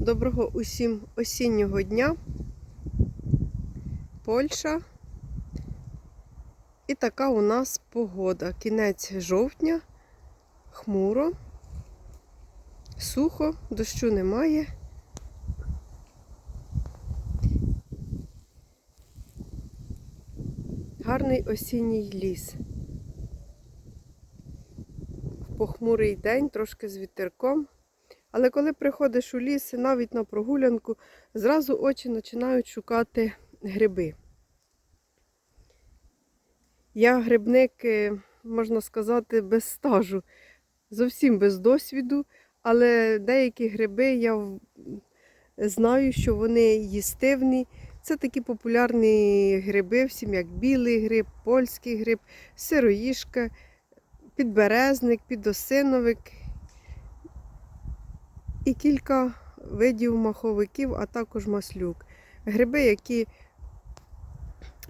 Доброго усім осіннього дня. Польща. І така у нас погода. Кінець жовтня, хмуро, сухо, дощу немає. Гарний осінній ліс. В похмурий день, трошки з вітерком. Але коли приходиш у ліс, навіть на прогулянку, зразу очі починають шукати гриби. Я грибник, е, можна сказати, без стажу, зовсім без досвіду, але деякі гриби я знаю, що вони їстивні. Це такі популярні гриби, всім як білий гриб, польський гриб, сироїшка, підберезник, підосиновик і кілька видів маховиків, а також маслюк. Гриби, які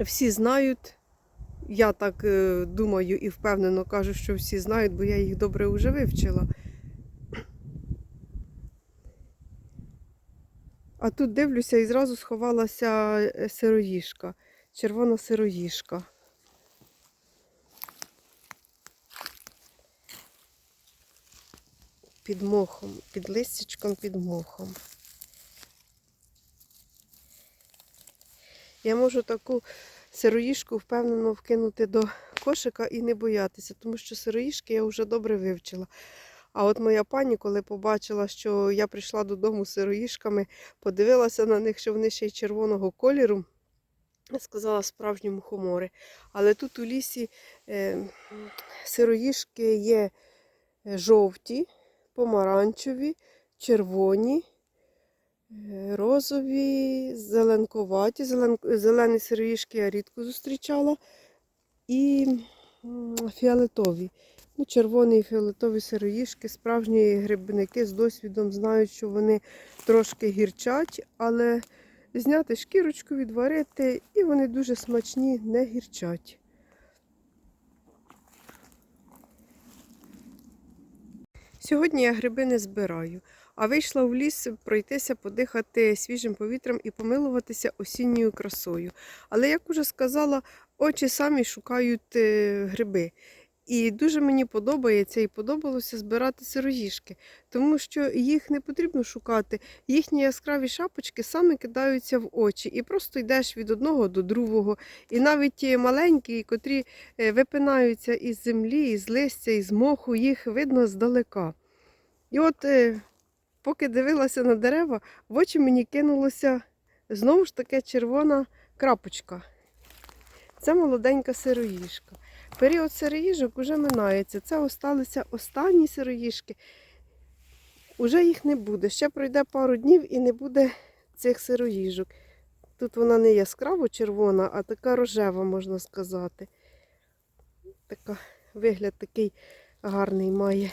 всі знають. Я так е, думаю і впевнено кажу, що всі знають, бо я їх добре вже вивчила. А тут дивлюся і зразу сховалася е, сироїшка, червона сироїшка. Під мохом, під листячком, під мохом. Я можу таку сироїшку впевнено вкинути до кошика і не боятися, тому що сироїшки я вже добре вивчила. А от моя пані, коли побачила, що я прийшла додому з сироїшками, подивилася на них, що вони ще й червоного кольору, сказала справжні мухомори. Але тут у лісі е, сироїшки є е, жовті, помаранчеві, червоні, е, розові, зеленкуваті. Зелен... Зелені сироїшки я рідко зустрічала. І фіолетові. Ну, червоні і фіолетові сироїшки, справжні грибники з досвідом знають, що вони трошки гірчать, але зняти шкірочку, відварити, і вони дуже смачні, не гірчать. Сьогодні я гриби не збираю, а вийшла в ліс пройтися, подихати свіжим повітрям і помилуватися осінньою красою. Але, як уже сказала, очі самі шукають е, гриби. І дуже мені подобається і подобалося збирати сироїшки, тому що їх не потрібно шукати. Їхні яскраві шапочки саме кидаються в очі, і просто йдеш від одного до другого. І навіть ті маленькі, котрі е, випинаються із землі, із листя, із моху, їх видно здалека. І от, е, поки дивилася на дерева, в очі мені кинулося знову ж таке червона крапочка. Це молоденька сироїшка. Період сироїжок уже минається. Це осталися останні сироїшки. Уже їх не буде. Ще пройде пару днів і не буде цих сироїжок. Тут вона не яскраво червона, а така рожева, можна сказати. Така, вигляд такий гарний має.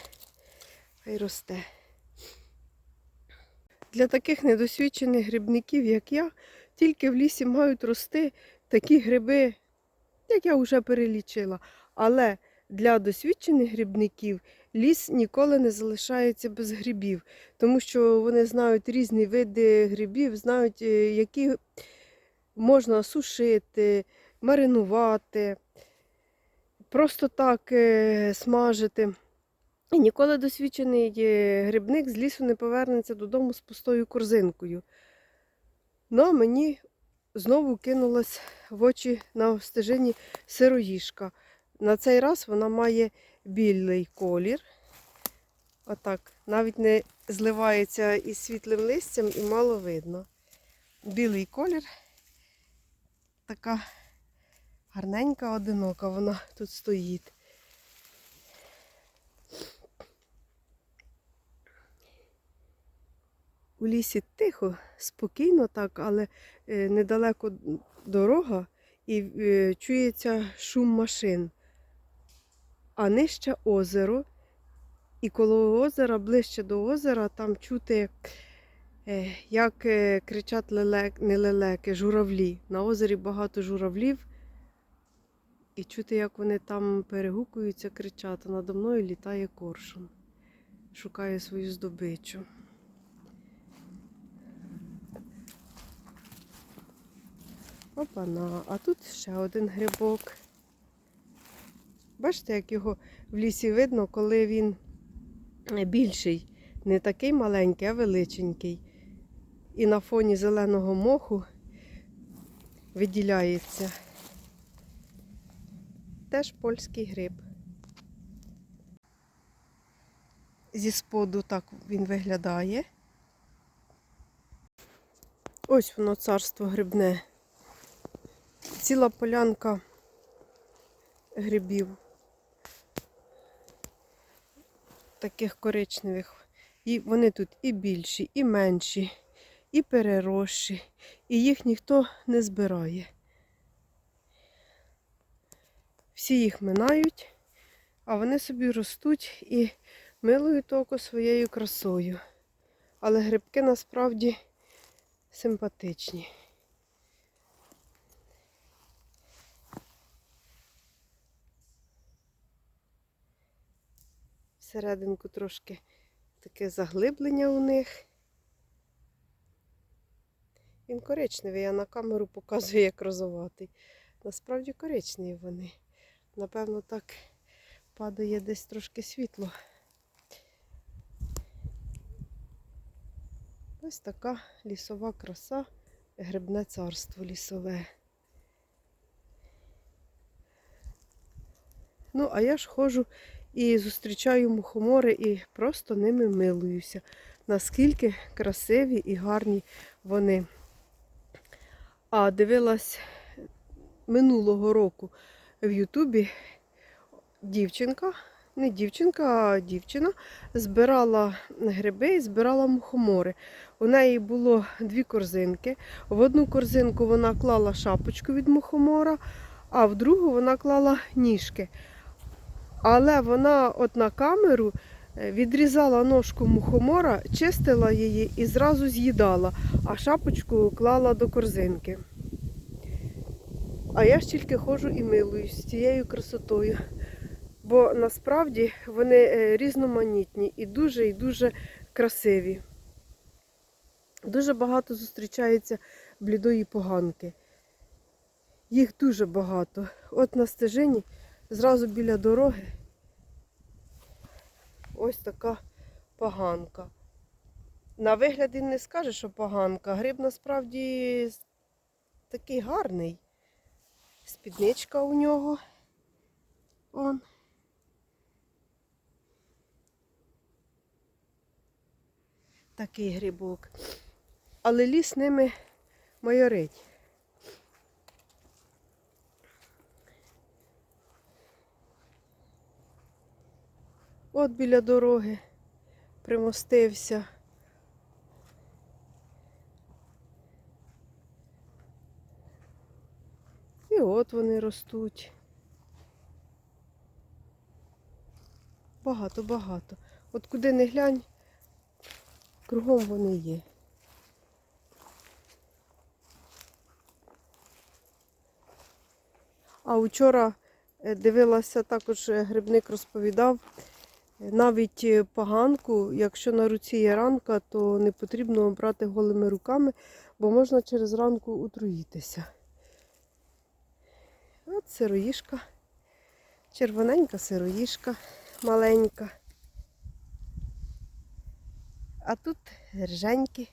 Хай росте. Для таких недосвідчених грибників, як я, тільки в лісі мають рости такі гриби, як я вже перелічила. Але для досвідчених грибників ліс ніколи не залишається без грибів, тому що вони знають різні види грибів, знають, е, які можна сушити, маринувати, просто так е, смажити. І ніколи досвідчений е, грибник з лісу не повернеться додому з пустою корзинкою. Ну, мені знову кинулась в очі на стежині сироїшка. На цей раз вона має білий колір. Отак, навіть не зливається із світлим листям і мало видно. Білий колір. Така гарненька, одинока вона тут стоїть. У лісі тихо, спокійно так, але е, недалеко дорога і е, чується шум машин. А нижче озеро. І коло озера, ближче до озера, там чути, е, як кричать лелек, не лелеки, журавлі. На озері багато журавлів. І чути, як вони там перегукуються, кричать. Надо мною літає коршун. Шукає свою здобичу. Опана, а тут ще один грибок. Бачите, як його в лісі видно, коли він більший, не такий маленький, а величенький. І на фоні зеленого моху виділяється. Теж польський гриб. Зі споду так він виглядає. Ось воно царство грибне. Ціла полянка грибів. Таких коричневих. І вони тут і більші, і менші, і переросші. І їх ніхто не збирає. Всі їх минають, а вони собі ростуть і милують око своєю красою. Але грибки насправді симпатичні. Всерединку трошки таке заглиблення у них. Він коричневий, я на камеру показую, як розоватий. Насправді коричневі вони. Напевно, так падає десь трошки світло. Ось така лісова краса, грибне царство лісове. Ну, а я ж ходжу і зустрічаю мухомори і просто ними милуюся. Наскільки красиві і гарні вони. А дивилась минулого року в Ютубі дівчинка, не дівчинка, а дівчина збирала гриби і збирала мухомори. У неї було дві корзинки. В одну корзинку вона клала шапочку від мухомора, а в другу вона клала ніжки. Але вона от на камеру е, відрізала ножку мухомора, чистила її і зразу з'їдала, а шапочку клала до корзинки. А я ж тільки ходжу і милуюсь цією красотою. Бо насправді вони е, різноманітні і дуже і дуже красиві. Дуже багато зустрічається блідої поганки. Їх дуже багато. От на стежині, зразу біля дороги, ось така поганка. На вигляд і не скаже, що поганка. Гриб насправді такий гарний. Спідничка у нього. Он. Такий грибок. Але ліс ними майорить. От біля дороги примостився. І от вони ростуть. Багато-багато. От куди не глянь, кругом вони є. А вчора е, дивилася, також е, грибник розповідав, навіть е, поганку, якщо на руці є ранка, то не потрібно брати голими руками, бо можна через ранку отруїтися. От сироїшка, червоненька сироїшка, маленька. А тут рженькі,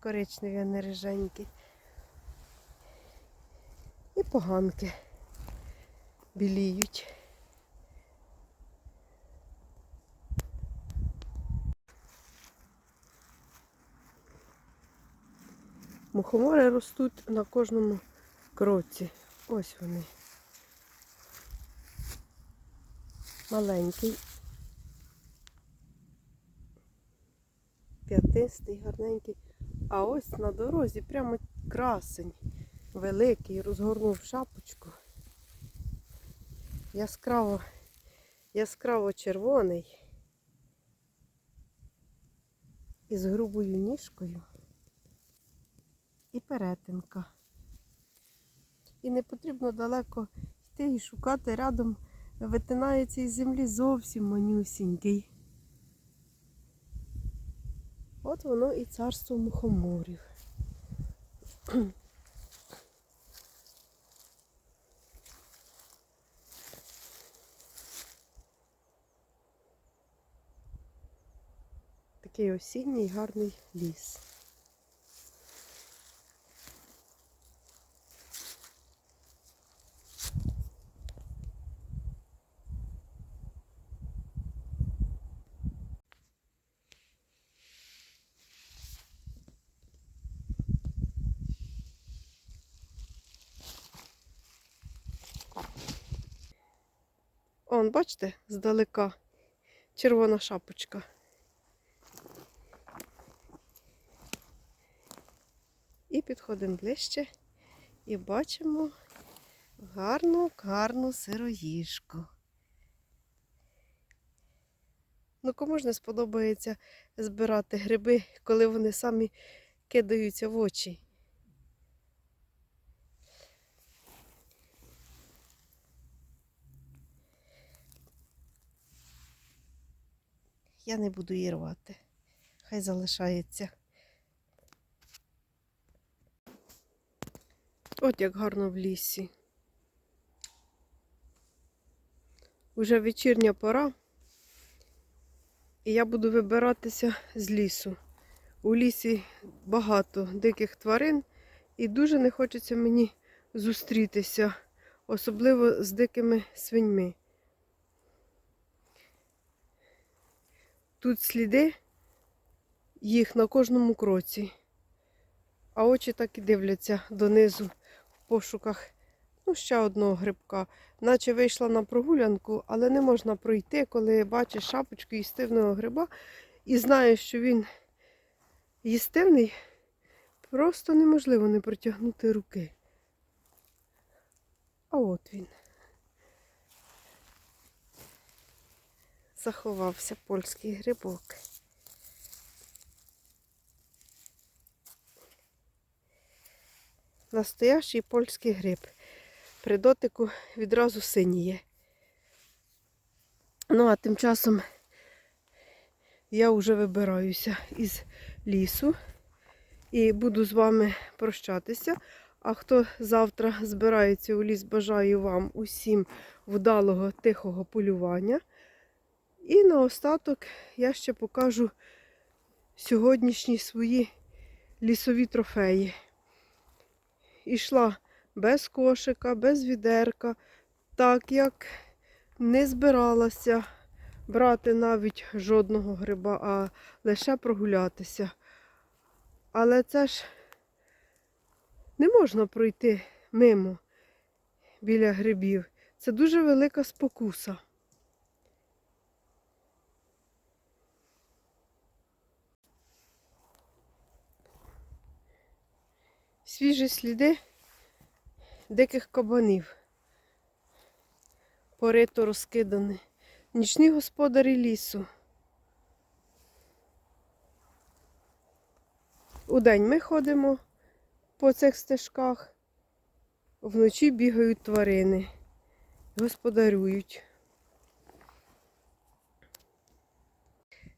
коричневі, а не рженькі. І поганки біліють. Мухомори ростуть на кожному кроці. Ось вони. Маленький. П'ятистий, гарненький. А ось на дорозі прямо красень. Великий, розгорнув шапочку. Яскраво, яскраво червоний. Із грубою ніжкою і перетинка. І не потрібно далеко йти і шукати рядом, витинається із землі зовсім манюсінький. От воно і царство мухоморів. Такий осінній гарний ліс. Он, бачите, здалека червона шапочка. І підходимо ближче і бачимо гарну, гарну сироїжку. Ну, кому ж не сподобається збирати гриби, коли вони самі кидаються в очі. Я не буду її рвати. Хай залишається. От як гарно в лісі. Уже вечірня пора. І я буду вибиратися з лісу. У лісі багато диких тварин, і дуже не хочеться мені зустрітися, особливо з дикими свиньми. Тут сліди їх на кожному кроці, а очі так і дивляться донизу в пошуках ну, ще одного грибка. Наче вийшла на прогулянку, але не можна пройти, коли бачиш шапочку їстивного гриба і знаєш, що він їстивний, просто неможливо не протягнути руки. А от він. Заховався польський грибок. Настоящий польський гриб. При дотику відразу синіє. Ну, а тим часом я вже вибираюся із лісу і буду з вами прощатися. А хто завтра збирається у ліс, бажаю вам усім вдалого тихого полювання. І наостаток я ще покажу сьогоднішні свої лісові трофеї. Ішла без кошика, без відерка, так як не збиралася брати навіть жодного гриба, а лише прогулятися. Але це ж не можна пройти мимо біля грибів. Це дуже велика спокуса. Свіжі сліди диких кабанів. Порито розкидані. Нічні господарі лісу. Удень ми ходимо по цих стежках, вночі бігають тварини, господарюють.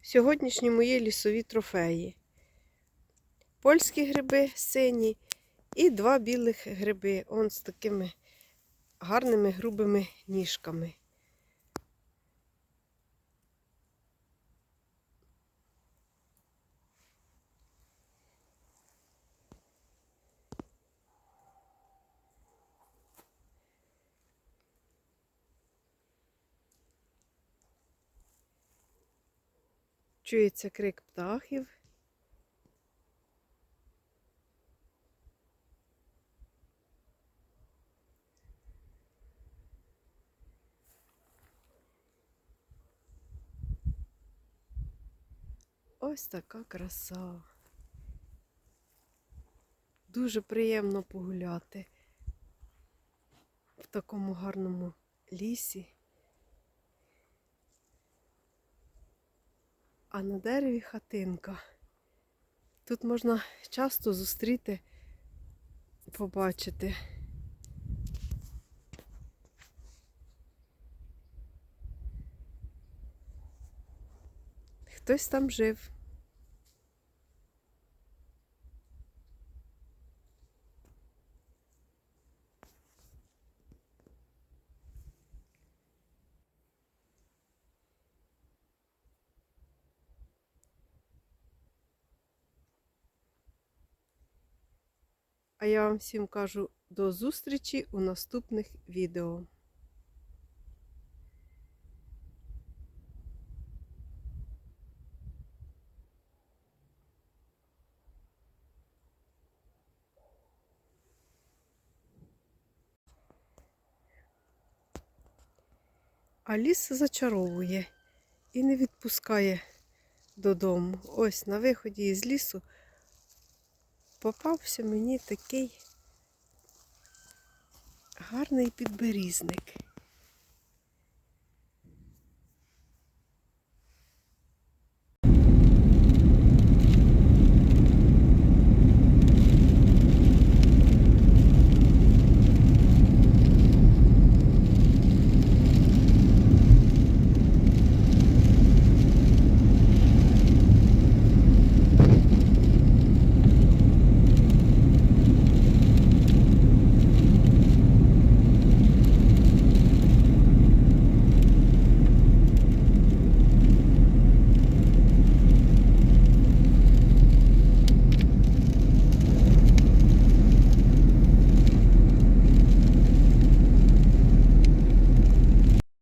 Сьогоднішні мої лісові трофеї. Польські гриби сині і два білих гриби, он з такими гарними грубими ніжками. Чується крик птахів. Ось така краса. Дуже приємно погуляти в такому гарному лісі. А на дереві хатинка. Тут можна часто зустріти, побачити. Хтось там жив. А я вам всім кажу до зустрічі у наступних відео. А ліс зачаровує і не відпускає додому. Ось на виході із лісу попався мені такий гарний підберізник.